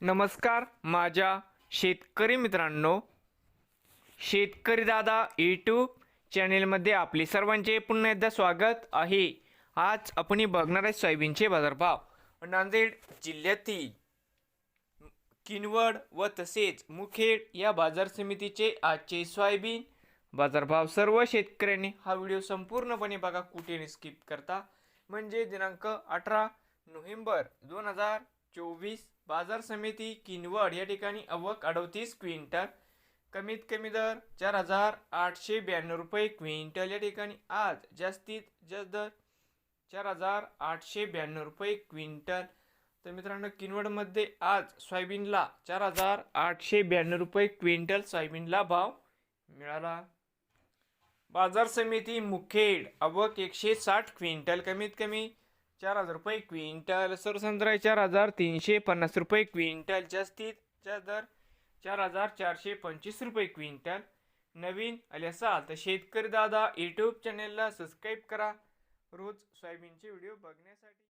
नमस्कार माझ्या शेतकरी मित्रांनो. शेतकरी दादा यूट्यूब चॅनेलमध्ये आपले सर्वांचे पुन्हा एकदा स्वागत आहे. आज आपण बघणार आहे सोयाबीनचे बाजारभाव. नांदेड जिल्ह्यातील किनवड व तसेच मुखेड या बाजार समितीचे आजचे सोयाबीन बाजारभाव. सर्व शेतकऱ्यांनी हा व्हिडिओ संपूर्णपणे बघा कुठे स्किप करता. म्हणजे दिनांक अठरा नोव्हेंबर दोन हजार चोवीस. बाजार समिती किनवड या ठिकाणी अवक अडतीस क्विंटल. कमीत कमी दर चार हजार आठशे ब्याण्णव रुपये क्विंटल. या ठिकाणी आज जास्तीत जास्त दर चार हजार आठशे ब्याण्णव रुपये क्विंटल. तर मित्रांनो किनवडमध्ये आज सोयाबीनला चार हजार आठशे ब्याण्णव रुपये क्विंटल सोयाबीनला भाव मिळाला. बाजार समिती मुखेड अवक एकशे साठ क्विंटल. कमीत कमी चार हजार रुपये क्विंटल. सरसंत्रा चार हजार तीनशे पन्नास रुपये क्विंटल. जास्तीत दर चार हजार चारशे पंचवीस रुपये क्विंटल. नवीन आले असाल तर शेतकरी दादा यूट्यूब चॅनेलला सबस्क्राईब करा. रोज सोयाबीनचे व्हिडिओ बघण्यासाठी.